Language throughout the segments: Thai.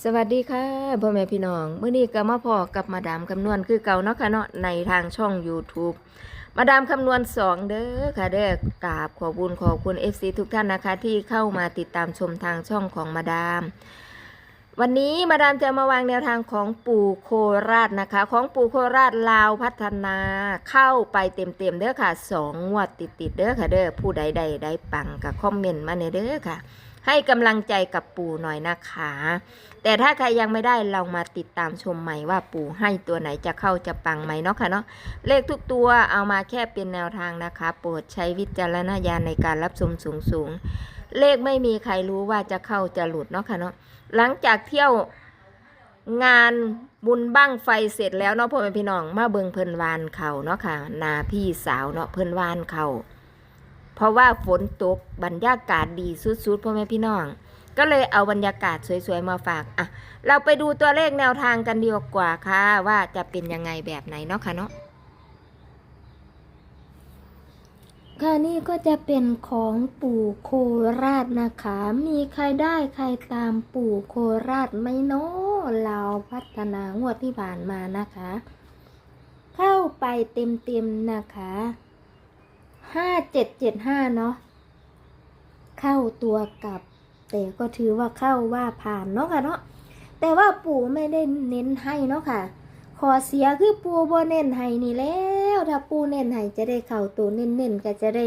สวัสดีค่ะพ่อแม่พี่น้องเมื่อนี้ก็มาพอกับมาดามคำนวณคือเก่าเนาะค่ะเนาะในทางช่อง YouTube มาดามคำนวณสองเด้อค่ะเด้อกราบขอบุญขอบคุณ FC ทุกท่านนะคะ ที่เข้ามาติดตามชมทางช่องของมาดาม วันนี้มาดามจะมาวางแนวทางของปู่โคราชนะคะ ของปู่โคราชลาวพัฒนาเข้าไปเต็มๆเด้อค่ะสองงวดติดๆเด้อค่ะเด้อผู้ใดใดได้ปังกับคอมเมนต์มาในเด้อค่ะ ให้กำลังใจกับปู่หน่อยนะคะ แต่ถ้าใครยังไม่ได้เรามาติดตามชมใหม่ว่าปู่ให้ตัวไหนจะเข้าจะปังไหมเนาะค่ะเนาะเลขทุกตัวเอามาแค่เป็นแนวทางนะคะ โปรดใช้วิจารณญาณในการรับชมสูงสูงๆเลขไม่มีใครรู้ว่าจะเข้าจะหลุดเนาะค่ะเนาะหลังจากเที่ยวงานบุญบั้งไฟเสร็จแล้วเนาะพ่อแม่พี่น้องมาเบิงเพิ่นวานเขาเนาะค่ะนาพี่สาวเนาะเพิ่นวานเขา เพราะว่าฝนตกบรรยากาศดีสุดๆพ่อแม่พี่น้อง ก็เลยเอาบรรยากาศสวยๆมาฝากอะเราไปดูตัวเลขแนวทางกันดีกว่าค่ะ ว่าจะเป็นยังไงแบบไหนเนาะค่ะเนาะค่ะนี่ก็จะเป็นของปู่โคราชนะคะ มีใครได้ใครตามปู่โคราชไหมเนาะเราพัฒนางวดที่ผ่านมานะคะ เข้าไปเต็มๆนะคะ ห้าเจ็ดเจ็ดห้าเนาะเข้าตัวกลับ แต่ก็ถือว่าเข้าว่าผ่านเนาะค่ะเนาะแต่ว่าปู่ไม่ได้เน้นให้เนาะค่ะขอเสียคือปูบ่เน้นให้นี่แล้วถ้าปูเน้นให้จะได้เข้าตัวเน้นๆก็จะได้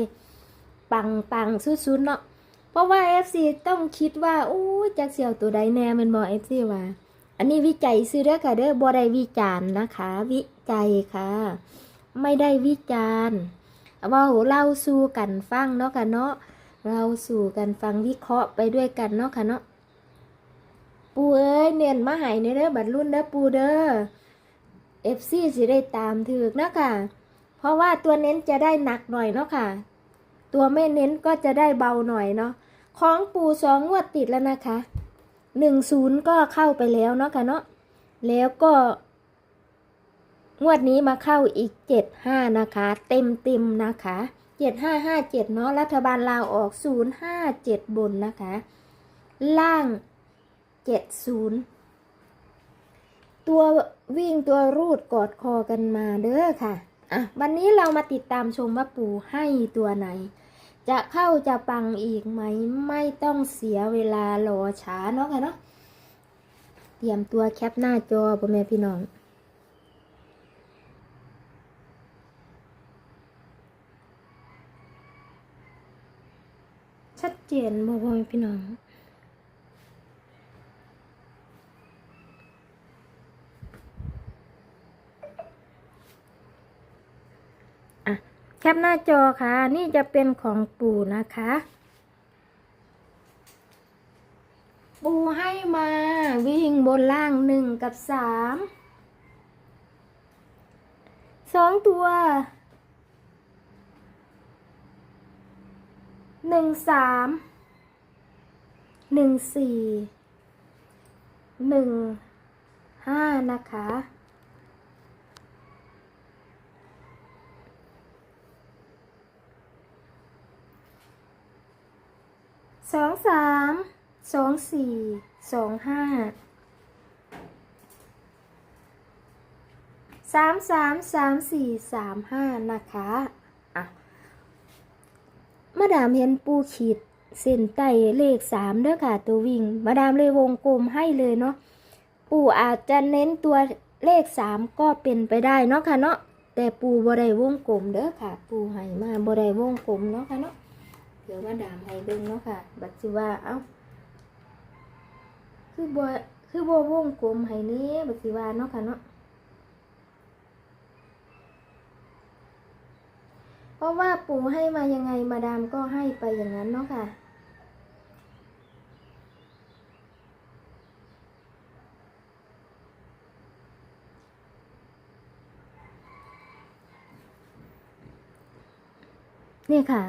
ปังปังๆสุดๆเนาะเพราะว่า FC ต้องคิดว่าอู้จักเสียวตัวใดแน่มันบ่ FC ว่า อันนี้วิจัยซื้อเด้อค่ะเด้อบ่ได้วิจารณ์นะคะ วิจัยค่ะ ไม่ได้วิจารณ์ เว่าเล่าสู่กันฟังเนาะค่ะเนาะเราสู่กันฟังวิเคราะห์ไปด้วยกันเนาะค่ะเนาะปูเอ้ยเนียนมาหายในเด้อบัดรุ่นเด้อปูเด้อเอฟซีสิได้ตามถือเนาะค่ะ เพราะว่าตัวเน้นจะได้หนักหน่อยเนาะค่ะ ตัวไม่เน้นก็จะได้เบาหน่อยเนาะของปูสองงวดติดแล้วนะคะหนึ่งศูนย์ก็เข้าไปแล้วเนาะค่ะเนาะแล้วก็ งวดนี้มาเข้าอีกเจ็ดห้านะคะ เต็มเต็มนะคะเจ็ดห้าห้าเจ็ดเนาะรัฐบาลลาวออกศูนย์ห้าเจ็ดบนนะคะ ล่างเจ็ดศูนย์ตัววิ่งตัวรูดกอดคอกันมาเด้อค่ะ อะ วันนี้เรามาติดตามชมว่าปู่ให้ตัวไหน จะเข้าจะปังอีกไหม ไม่ต้องเสียเวลารอช้าเนาะค่ะเนาะ เตรียมตัวแคปหน้าจอพ่อแม่พี่น้อง ชัดเจนบอแม่พี่น้องอะแคปหน้าจอค่ะ นี่จะเป็นของปู่นะคะ ปู่ให้มาวิ่งบนล่างหนึ่งกับสามสองตัว หนึ่งสามหนึ่งสี่หนึ่งห้านะคะ สองสามสองสี่สองห้าสามสามสามสี่สามห้านะคะ มาดามเห็นปูขีดเส้นใต้เลขสามเด้อค่ะ ตัววิ่ง มาดามเลยวงกลมให้เลยเนาะปูอาจจะเน้นตัวเลขสามก็เป็นไปได้เนาะค่ะเนาะแต่ปูบ่ได้วงกลมเด้อค่ะ ปูให้มาบ่ได้วงกลมเนาะค่ะเนาะเดี๋ยวมาดามให้เบิ่งเนาะค่ะ บัดสิว่าเอ้าคือบ่คือบ่วงกลมให้นี้บัดสิว่าเนาะค่ะเนาะ เพราะว่าปู่ให้มายังไงมาดามก็ให้ไปอย่างนั้นเนาะค่ะ นี่ค่ะ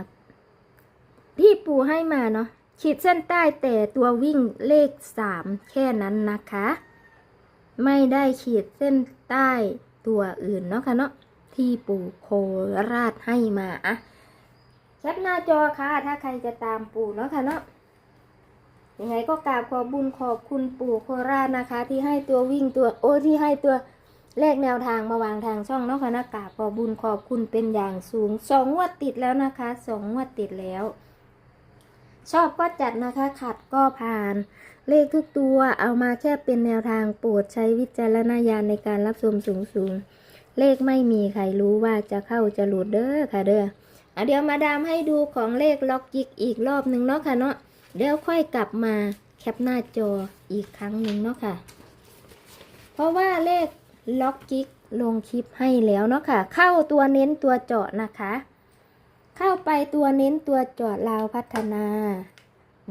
ที่ปู่ให้มาเนาะขีดเส้นใต้แต่ตัววิ่งเลขสามแค่นั้นนะคะ ไม่ได้ขีดเส้นใต้ตัวอื่นเนาะค่ะเนาะ ที่ปู่โคราชให้มาอะแคปหน้าจอค่ะ ถ้าใครจะตามปู่เนาะค่ะเนาะยังไงก็กราบขอบุญขอบคุณปู่โคราชนะคะ ที่ให้ตัววิ่งตัวโอ้ที่ให้ตัวเลขแนวทางมาวางทางช่องเนาะค่ะนะกราบขอบุญขอบคุณเป็นอย่างสูงสองงวดติดแล้วนะคะสองงวดติดแล้ว ชอบก็จัดนะคะขัดก็ผ่าน เลขทุกตัวเอามาแค่เป็นแนวทางโปรดใช้วิจารณญาณในการรับชมสูงสูง เลขไม่มีใครรู้ว่าจะเข้าจะหลุดเด้อค่ะเด้ออะเดี๋ยวมาดามให้ดูของเลขล็อกยิกอีกรอบหนึ่งเนาะค่ะเนาะเดี๋ยวค่อยกลับมาแคปหน้าจออีกครั้งหนึ่งเนาะค่ะ เพราะว่าเลขล็อกกิกลงคลิปให้แล้วเนาะค่ะ เข้าตัวเน้นตัวเจาะนะคะ เข้าไปตัวเน้นตัวเจาะลาวพัฒนา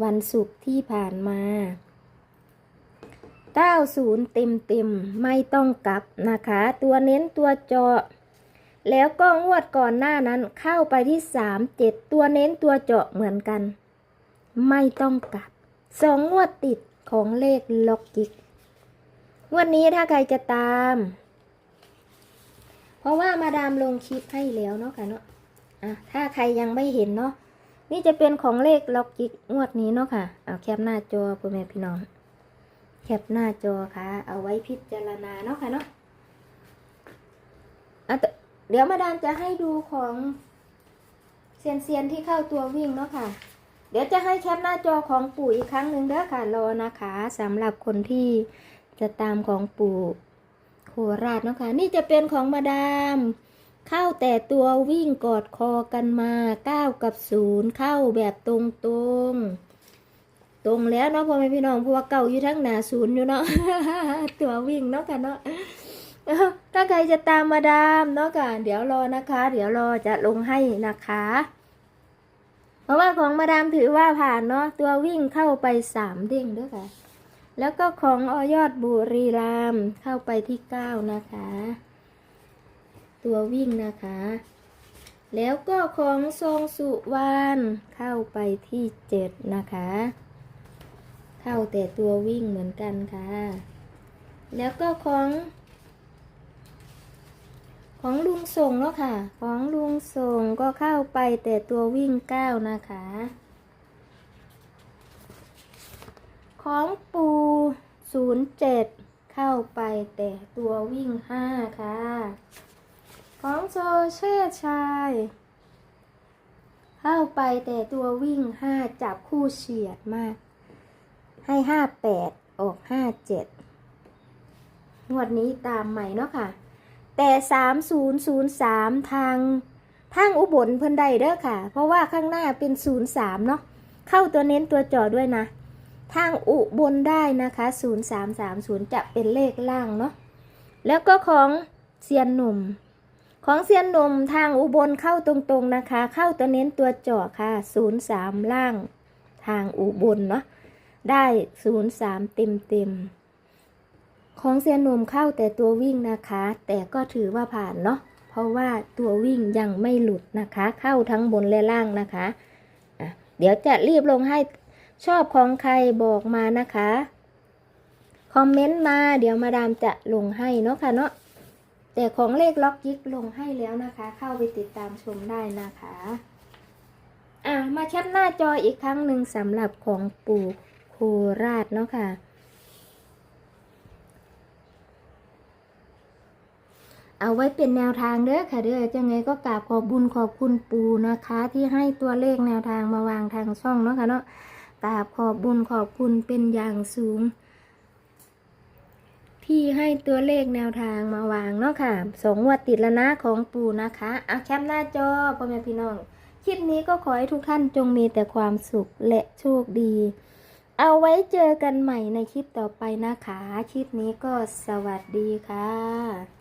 วันศุกร์ที่ผ่านมา 90 เต็มเต็มไม่ต้องกลับนะคะ ตัวเน้นตัวเจาะ แล้วก็งวดก่อนหน้านั้นเข้าไปที่ 37 ตัวเน้นตัวเจาะเหมือนกัน ไม่ต้องกลับสองงวดติดของเลขล็อกกิกงวดนี้ถ้าใครจะตาม เพราะว่ามาดามลงคลิปให้แล้วเนาะค่ะเนาะอะถ้าใครยังไม่เห็นเนาะนี่จะเป็นของเลขล็อกกิกงวดนี้เนาะค่ะ เอาแคปหน้าจอพ่อแม่พี่น้อง แคปหน้าจอค่ะ เอาไว้พิจารณาเนาะค่ะเนาะอะแต่เดี๋ยวมาดามจะให้ดูของเซียนเซียนที่เข้าตัววิ่งเนาะค่ะ เดี๋ยวจะให้แคปหน้าจอของปู่อีกครั้งหนึ่งเด้อค่ะรอนะคะสำหรับคนที่จะตามของปู่โคราชเนาะค่ะ นี่จะเป็นของมาดามเข้าแต่ตัววิ่งกอดคอกันมาเก้ากับศูนย์เข้าแบบตรงตรงๆ ตรงแล้วเนาะพ่อแม่พี่น้องเพราะว่าเก่าอยู่ทั้งหนาศูนย์อยู่เนาะตัววิ่งเนาะค่ะเนาะถ้าใครจะตามมาดามเนาะค่ะเดี๋ยวรอนะคะ เดี๋ยวรอจะลงให้นะคะ เพราะว่าของมาดามถือว่าผ่านเนาะตัววิ่งเข้าไปสามเด้งด้วยค่ะ แล้วก็ของออยอดบุรีรามเข้าไปที่เก้านะคะ ตัววิ่งนะคะ แล้วก็ของทรงสุวรรณเข้าไปที่เจ็ดนะคะ เข้าแต่ตัววิ่งเหมือนกันค่ะ แล้วก็ของ ของลุงส่งเนาะค่ะ ของลุงส่งก็เข้าไปแต่ตัววิ่งเก้านะคะ ของปูศูนย์เจ็ดเข้าไปแต่ตัววิ่งห้าค่ะ ของโซเชชายเข้าไปแต่ตัววิ่งห้าจับคู่เฉียดมาก ให้ห้าแปดออกห้าเจ็ดงวดนี้ตามใหม่เนาะค่ะ แต่สามศูนย์ศูนย์สามทางทางอุบลเพิ่นได้เด้อค่ะ เพราะว่าข้างหน้าเป็นศูนย์สามเนาะเข้าตัวเน้นตัวจอด้วยนะ ทางอุบลได้นะคะศูนย์สามสามศูนย์จะเป็นเลขล่างเนาะแล้วก็ของเซียนหนุ่ม ของเซียนหนุ่มทางอุบลเข้าตรงๆนะคะ เข้าตัวเน้นตัวเจาะค่ะศูนย์สามล่าง ทางอุบลเนาะ ได้ศูนย์สามเต็มเต็มของเซียนหนุ่มเข้าแต่ตัววิ่งนะคะ แต่ก็ถือว่าผ่านเนาะเพราะว่าตัววิ่งยังไม่หลุดนะคะ เข้าทั้งบนและล่างนะคะะเดี๋ยวจะรีบลงให้ชอบของใครบอกมานะคะ คอมเมนต์มาเดี๋ยวมาดามจะลงให้เนาะค่ะเนาะแต่ของเลขล็อกยิกลงให้แล้วนะคะ เข้าไปติดตามชมได้นะคะ อะมาแคปหน้าจออีกครั้งหนึ่งสำหรับของปู่ โคราชเนาะค่ะ เอาไว้เป็นแนวทางเด้อค่ะเด้อจังไงก็กราบขอบบุญขอบคุณปูนะคะ ที่ให้ตัวเลขแนวทางมาวางทางช่องเนาะค่ะเนาะกราบขอบบุญขอบคุณเป็นอย่างสูง ที่ให้ตัวเลขแนวทางมาวางเนาะค่ะสองงวดติดล้วนะของปูนะคะเอาแคปหน้าจอพ่อแม่พี่น้องคลิปนี้ก็ขอให้ทุกท่านจงมีแต่ความสุขและโชคดี เอาไว้เจอกันใหม่ในคลิปต่อไปนะคะ คลิปนี้ก็สวัสดีค่ะ